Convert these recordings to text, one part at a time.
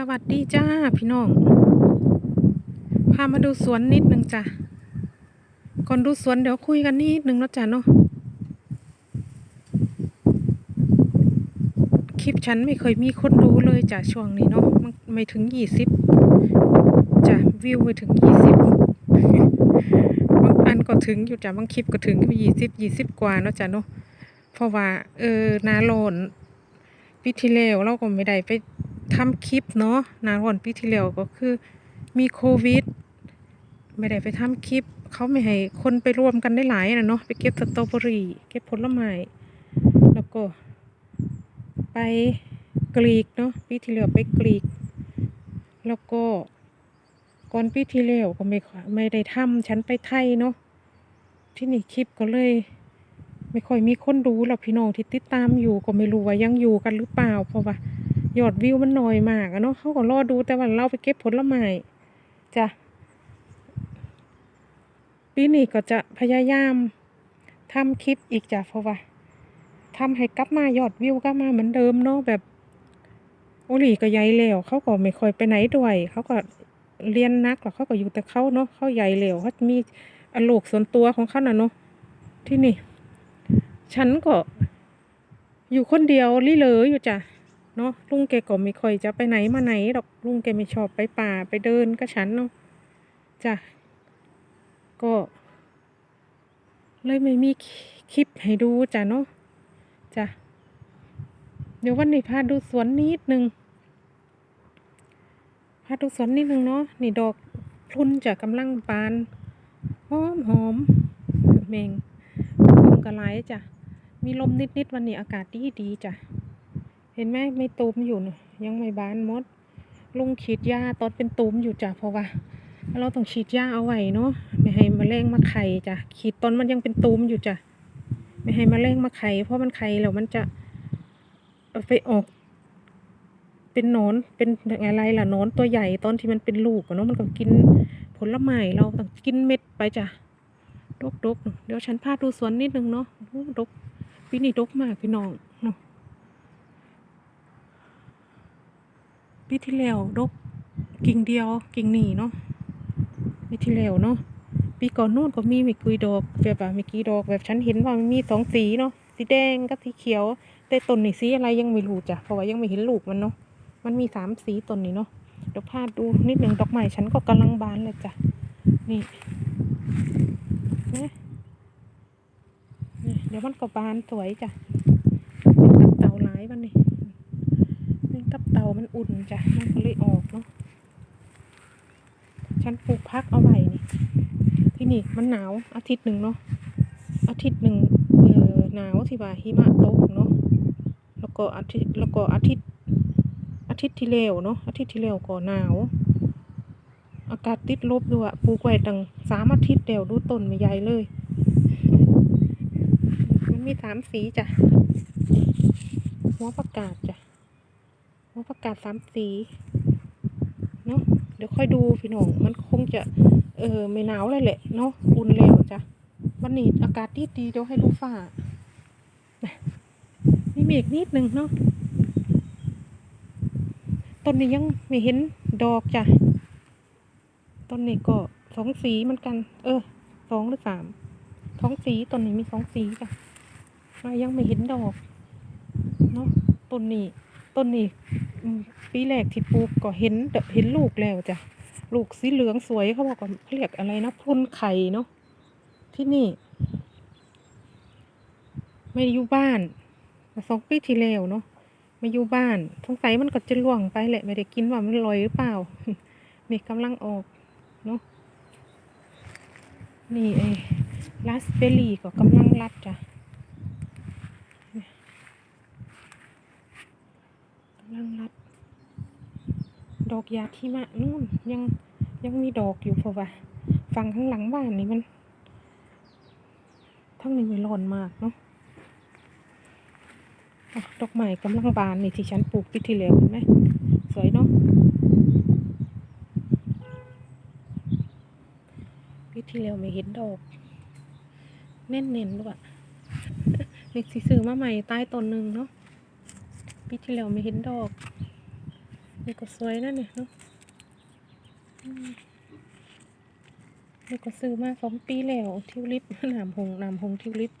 สวัสดีจ้าพี่น้อง พามาดูสวนนิดนึงจ้ะ ก่อนดูสวนเดี๋ยวคุยกันนิดนึงเนาะจ้ะเนาะ คลิปฉันไม่เคยมีคนดูเลยจ้ะช่วงนี้เนาะมันไม่ถึงยี่สิบจ้ะวิวไม่ถึงยี่สิบบางอันก็ถึงอยู่จ้ะบางคลิปก็ถึงยี่สิบยี่สิบกว่าเนาะจ้ะเนาะ เพราะว่า เออนาโลนปีที่แล้วเราก็ไม่ได้ไป ทำคลิปเนาะนาโลนปีที่แล้วก็คือมีโควิด ไม่ได้ไปทำคลิป เขาไม่ให้คนไปรวมกันได้หลายนะเนาะไปเก็บสตรอเบอรี่เก็บผลไม้แล้วก็ ไปกรีกเนาะปีที่แล้วไปกรีก แล้วก็ก่อนปีที่แล้วก็ไม่ไม่ได้ทำฉันไปไทยเนาะที่นี่คลิปก็เลย ไม่ค่อยมีคนดูหรอกพี่น้องที่ติดตามอยู่ก็ไม่รู้ว่ายังอยู่กันหรือเปล่าเพราะว่า ยอดวิวมันน้อยมากอะเนาะเขาก็รอดูแต่ว่าเราไปเก็บผลไม้จ้ะปีนี้ก็จะพยายามทำคลิปอีกจ้ะเพราะว่าทำให้กลับมายอดวิวกลับมาเหมือนเดิมเนาะแบบโอลีก็ใหญ่แล้ว เขาก็ไม่ค่อยไปไหนด้วย เขาก็เรียนนักหรอกเขาก็อยู่แต่เขาเนาะเขาใหญ่แล้วเขามีอโลกส่วนตัวของเขาน่ะเนาะที่นี่ ฉันก็อยู่คนเดียวลี่เลออยู่จ้ะ เนาะลุงแกก็ไม่ค่อยจะไปไหนมาไหนหรอกลุงแกไม่ชอบไปป่าไปเดินก็ฉันเนาะจ้ะก็ เลยไม่มีคลิปให้ดูจ้ะเนาะจ้ะเดี๋ยววันนี้พาดูสวนนิดนึงพาดูสวนนิดนึงเนาะนี่ดอกพลุนจะกำลังบานหอมหอมเมงลมกระไรจ้ะมีลมนิดๆวันนี้อากาศดีดีจ้ะ เห็นไหมไม่ตูมอยู่นะยังไม่บานมด ลุงฉีดยาตอนเป็นตูมอยู่จ้ะเพราะว่า เราต้องฉีดยาเอาไว้เนาะไม่ให้แมลงมาไข่จ้ะขีดตอนมันยังเป็นตูมอยู่จ้ะไม่ให้แมลงมาไข่เพราะมันไข่แล้วมันจะไปออก เป็นหนอนเป็นอะไรล่ะหนอนตัวใหญ่ตอนที่มันเป็นลูกเนาะมันก็กินผลไม้เราต้องกินเม็ดไปจ้ะดกดกเดี๋ยวฉันพาดูสวนนิดนึงเนาะโอ้ดกปีนี้ดกมากพี่น้องเนาะ ปีที่แล้วดกกิ่งเดียวกิ่งหนีเนาะปีที่แล้วเนาะปีก่อนนู่นก็มีไม่กี่ดอกแบบว่าไม่กี่ดอกแบบฉันเห็นว่ามันมีสองสีเนาะสีแดงกับสีเขียว แต่ต้นนี่สีอะไรยังไม่รู้จ้ะเพราะว่ายังไม่เห็นลูกมันเนาะมันมีสามสีต้นนี่เนาะเดี๋ยวพาดูนิดหนึ่งดอกไม้ฉันก็กำลังบานเลยจ้ะนี่เนี่เนี่ยเดี๋ยวมันก็บานสวยจ้ะเป็นตับเต่าหลายวันนี่ มันอุ่นจ้ะมันก็เลยออกเนาะฉันปลูกพักเอาไว้นี่ที่นี่มันหนาวอาทิตย์หนึ่งเนาะอาทิตย์หนึ่งเออหนาวที่ว่าหิมะตกเนาะแล้วก็อาทิตย์แล้วก็อาทิตย์ อาทิตย์ที่แล้วเนาะอาทิตย์ที่แล้วก็หนาว อากาศติดลบด้วยปลูกไว้ตั้งสามอาทิตย์เดียวดูต้นไม่ใหญ่เลย มันมีสามสีจ้ะหัวประกาศจ้ะ ประกาศสามสีเนาะเดี๋ยวค่อยดูพี่น้องมันคงจะเออไม่หนาวเลยแหละเนาะอุ่นแล้วจ้ะวันนี้อากาศดีดีเดี๋ยวให้ดูฟ้าน่มีเมฆนิดนึงเนาะต้นนี้ยังไม่เห็นดอกจ้ะต้นนี้ก็สองสีเหมือนกัน เออสองหรือสามสองสีต้นนี้มีสองสีจ้ะยังไม่เห็นดอกเนาะต้นนี้ ต้นนี้ปีแรกที่ปลูกก็เห็นเดเห็นลูกแล้วจ้ะลูกสีเหลืองสวยเขาบอกว่าเขาเรียกอะไรนะพรุนไข่เนาะที่นี่ ไม่อยู่บ้านสองปีที่แล้วเนาะไม่อยู่บ้านสงสัยมันก็จะล่วงไปแหละไม่ได้กินว่ามันลอยหรือเปล่ามฆกำลังออกเนาะนี่ไอ้ราสเบอร์รี่ก็กำลังรัดจ้ะเนี่ยกำ ลังรัด ดอกยาที่มะนู่นยังยังมีดอกอยู่เพราะว่าฝั่งข้างหลังบ้านนี่มันทั้งนี้ไม่ร้อนมากเนาะะดอกไม้กำลังบานนี่ที่ฉันปลูกปีที่แล้วเห็นไหมสวยเนาะปีที่แล้วไม่เห็นดอก เน้นๆด้วยเด็กสิซื้อมาใหม่ใต้ต้นหนึ่งเนาะ ปีที่แล้วไม่เห็นดอก นี่ก็สวยนะเนี่ยเนาะนี่ก็ซื้อมาสองปีแล้วทิวลิปหนามหงหนามหงทิวลิป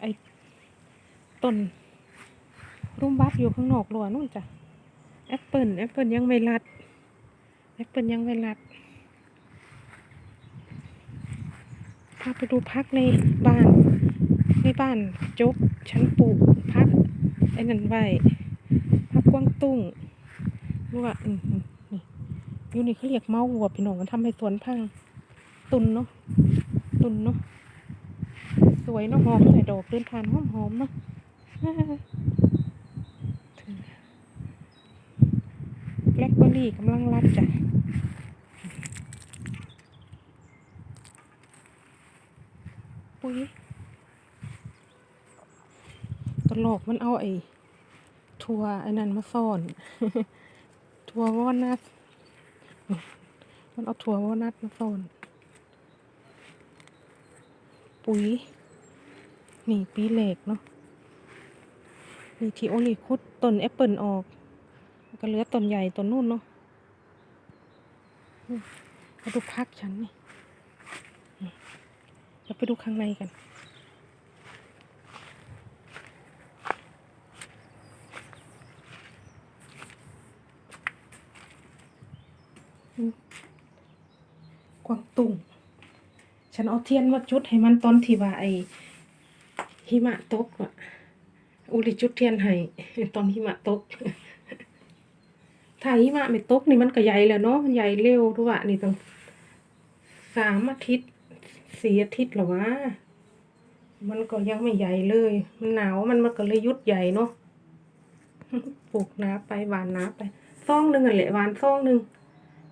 ไอ้ต้นรุ่มบับอยู่ข้างนอกรัวนู่นจ้ะแอปเปิลแอปเปิลยังไม่รัดแอปเปิลยังไม่รัดพาไปดูพักในบ้านในบ้านจกฉันปลูกพักไอ้นั่นไว้พักกวางตุ้งรู้ว่าอืมนี่อยู่นี่เขาเรียกเมาวัวพี่น้องกันทำให้สวนพัง ตุนเนาะตุนเนาะสวยเนาะหอมใส่ดอกเดินผ่านหอมหอมเนาะแบล็คเบอร์รี่กำลังรัดจ้ะ ปุ๋ยตลกมันเอาไอ้ทัวไอ้นั่นมาซ่อน ทัววอลนัทมันเอาทัววอลนัทมาซ่อน ปุ๋ย นี่ปีเหล็กเนาะนี่ทีโอลีคุดต้นแอปเปิลออก ก็เหลือต้นใหญ่ต้นนู่นเนาะมาดูพักฉันนี่ เดี๋ยวไปดูข้างในกัน กวางตุ้งฉันเอาเทียนมาจุดให้มันตอนที่ว่าไอหิมะตกอะอุลิจุดเทียนให้ตอนหิมะตกถ้าหิมะไม่ตกนี่มันก็ใหญ่แล้วเนาะมันใหญ่เร็วด้วยอะนี่ต้องสามอาทิตย์ สี่อาทิตย์แล้วะ มันก็ยังไม่ใหญ่เลย มันหนาวมันมันก็เลยยุดใหญ่เนาะ ปลูกน้าไปหวานน้าไป ซองหนึ่งอะแหละหวานซองหนึ่ง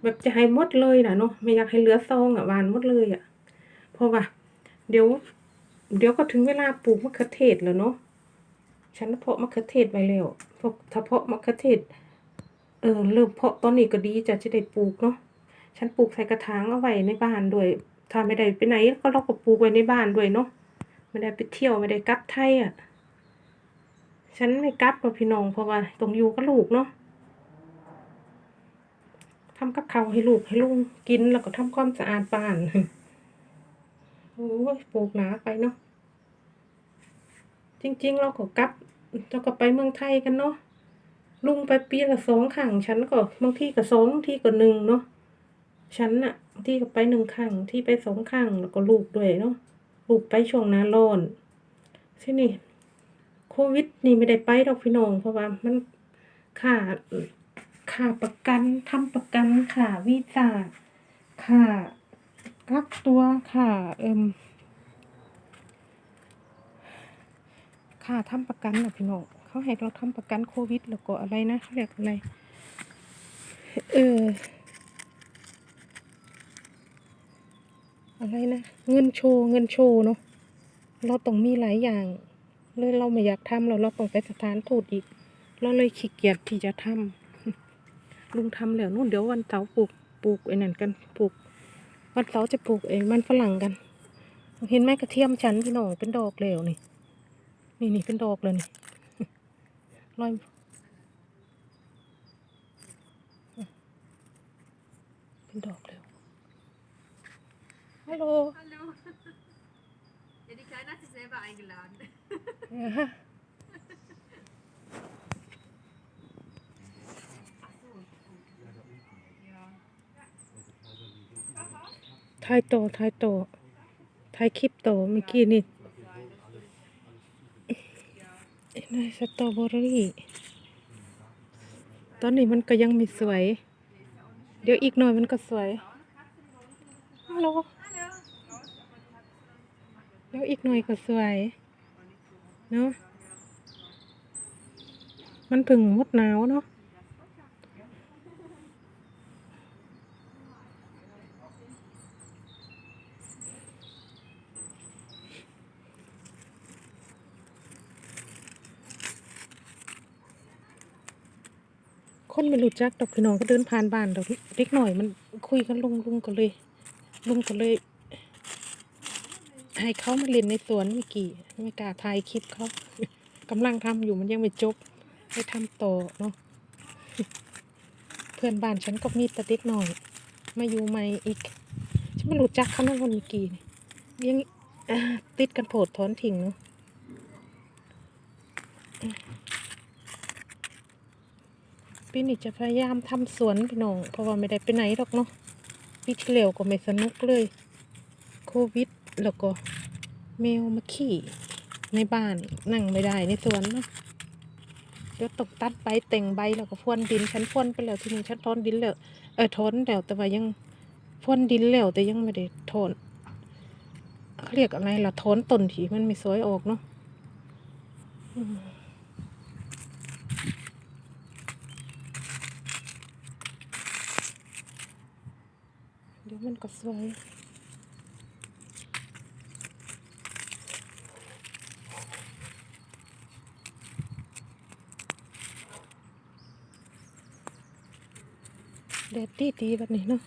แบบจะให้หมดเลยนะเนาะ ไม่อยากให้เหลือซองอะหวานหมดเลยอะเพราะว่า เดี๋ยว เดี๋ยวก็ถึงเวลาปลูกมะเขือเทศแล้วเนาะ ฉันเพาะมะเขือเทศไว้แล้วพวกถ้าเพาะมะเขือเทศ เออเริ่มเพาะตอนนี้ก็ดีจะจะได้ปลูกเนาะ ฉันปลูกใส่กระถางเอาไว้ในบ้านด้วย ถ้าไม่ได้ไปไหนก็เราก็ปลูกไว้ในบ้านด้วยเนาะไม่ได้ไปเที่ยวไม่ได้กลับไทยอะ ฉันไม่กลับหรอกพี่น้องเพราะว่าต้องอยู่กับลูกเนาะทำกับข้าวให้ลูกให้ลุงกินแล้วก็ทำความสะอาดบ้านโอ้ยปลูกหนาไปเนาะจริง ๆ เราก็กลับเราก็ไปเมืองไทยกันเนาะลุงไปปีละสองครั้งฉันก็บางที่ก็สองที่ก็หนึ่งเนาะฉันน่ะ ที่ไปหนึ่งครั้งที่ไปสองครั้งแล้วก็ลูกด้วยเนาะลูกไปช่วงหน้าร้อนที่นี่โควิดนี่ไม่ได้ไปดอกพี่น้องเพราะว่ามันค่าค่าประกันทำประกันค่าวีซ่าค่ากักตัวค่ะเอิมค่าทำประกันนะพี่น้องเขาให้เราทำประกันโควิด แล้วก็อะไรนะเขาเรียกอะไร เออ อะไรนะเงินโชว์เงินโชว์เนาะเราต้องมีหลายอย่างเลยเราไม่อยากทำเราเราต้องไปสถานทูตอีก เราเลยขี้เกียจที่จะทำลุงทำแล้วนู่นเดี๋ยววันเสาร์ปลูกปลูกไอ้นั่นกันปลูก วันเสาร์จะปลูกเองมันฝรั่งกัน เห็นไหมกระเทียมฉันพี่น้องเป็นดอกแล้วนี่นี่นี่เป็นดอกเลยนี่ลอยเป็นดอกแล้ว ฮัลโหล Hallo. Ja, die Kleine hat sich selber eingeladen. อ่าฮะถ่ายโตถ่ายโตถ่ายคลิปโตเมื่อกี้นี่ไอ้นายสตรอเบอรี่ ตอนนี้มันก็ยังไม่สวย เดี๋ยวอีกหน่อยมันก็สวยฮัลโหล เดี๋ยวอีกหน่อยก็สวยเนาะมันเพึ่งมดหนาวเนาะคนไม่รู้จักดอกพี่น้องก็เดินผ่านบ้านดอกเล็กหน่อยมันคุยกันลุงลุงก็เลย ลุงก็เลย ให้เขามาเล่นในสวนเมื่อกี้ไม่กล้าถ่ายคลิปเขากำลังทำอยู่มันยังไม่จบให้ทำต่อเนาะเพื่อนบ้านฉันก็มีต่เด็กหน่อย มาอยู่ใหม่อีกฉันไม่รู้จักเขานะวันเมื่อกี้นี่ยังติดกันโผดถอนทิ้งเนาะปีนี้จะพยายามทำสวนพี่น้องเพราะว่าไม่ได้ไปไหนหรอกเนาะปีที่แล้วก็ไม่สนุกเลย โควิด แล้วก็แมวมาขี่ในบ้านนั่งไม่ได้ในสวนเนาะเดี๋ยวตกตัดใบแต่งใบแล้วก็พรวนดินฉันพรวนไปแล้วทีนี้ฉันทอนดินแล้วเออทอนแล้วแต่ว่ายังพรวนดินแล้วแต่ยังไม่ได้ทอนเขาเรียกอะไรล่ะทอนต้นที่มันไม่สวยออกเนาะเดี๋ยวมันก็สวย แดดดีดีแบบนี้เนาะ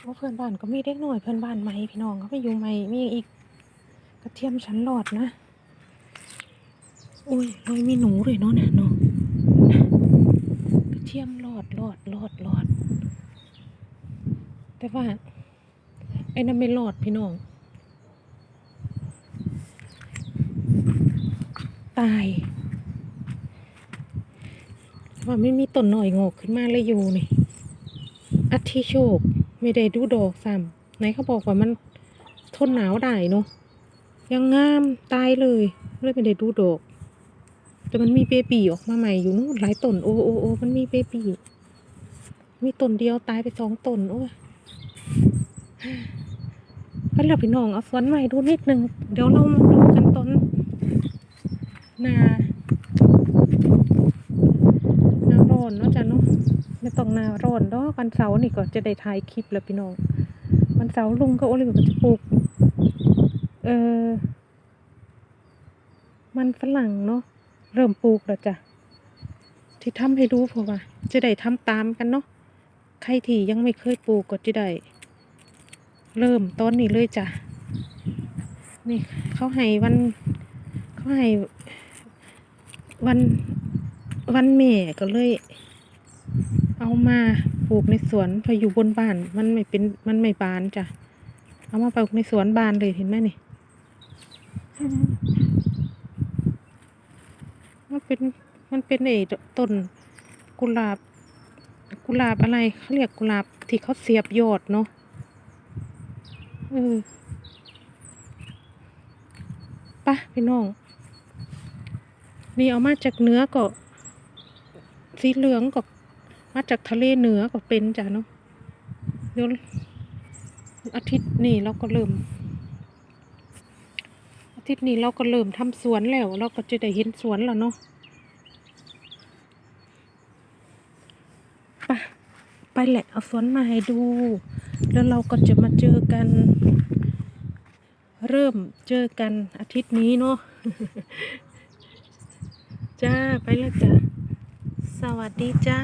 โอ้เพื่อนบ้านก็มีเด็กหน่อยเพื่อนบ้านใหมพี่น้องเขาไปอยู่ใหม่มีอีกกระเทียมชั้นหลอดนะอุ้ยเรามีหนูเลยเนาะเนี่ยเนาะกระเทียมหลอดหลอดหลอดหลอด แต่ว่าไอ้นั่นไม่หลอดพี่น้องตาย ว่าไม่มีต้นหน่อยงอกขึ้นมาเลยอยู่นี่อาทิโชค ไม่ได้ดูดอกซ้ำไหนเขาบอกว่ามันทนหนาวได้เนาะยังงามตายเลยเลยไม่ได้ดูดอกแต่มันมีเบบีออกมาใหม่อยู่นู่นหลายต้นโอ้โอ้โอ้มันมีเบบีมีต้นเดียวตายไปสองต้นโอ้ยก็แล้วพี่น้องเอาสวนใหม่ดูนิดนึงเดี๋ยวเรามาดูกันต้นา หน้าร้อนเนาะจ้ะเนาะไม่ต้อง หน้าร้อนดอกวันเสาร์นี่ก็จะได้ถ่ายคลิปแล้วพี่น้องวันเสาร์ลุงก็โอลิวก็จะปลูกเออมันฝรั่งเนาะเริ่มปลูกแล้วจ้ะที่ทำให้ดูเพราะว่า จะได้ทำตามกันเนาะใครที่ยังไม่เคยปลูกก็จะได้เริ่มต้นนี้เลยจ้ะนี่เขาให้วันเขาให้วันวันแม่ก็เลย เอามาปลูกในสวนพออยู่บนบ้าน มันไม่เป็นมันไม่บานจ้ะ เอามาปลูกในสวนบานเลยเห็นไหมนี่มันเป็นมันเป็นไอ้ต้นกุหลาบ กุหลาบอะไรเขาเรียกกุหลาบที่เขาเสียบยอดเนาะเออไปะพี่น้อง นี่เอามาจากเนื้อก็สีเหลืองก็ มาจากทะเลเหนือก็เป็นจ้ะเนาะเดี๋ยวอาทิตย์นี้เราก็เริ่ม อาทิตย์นี้เราก็เริ่มทำสวนแล้ว เราก็จะได้เห็นสวนแล้วเนาะไปไปแหละเอาสวนมาให้ดู แล้วเราก็จะมาเจอกัน เริ่มเจอกันอาทิตย์นี้เนาะจ้าไปแล้วจ้าสวัสดีจ้า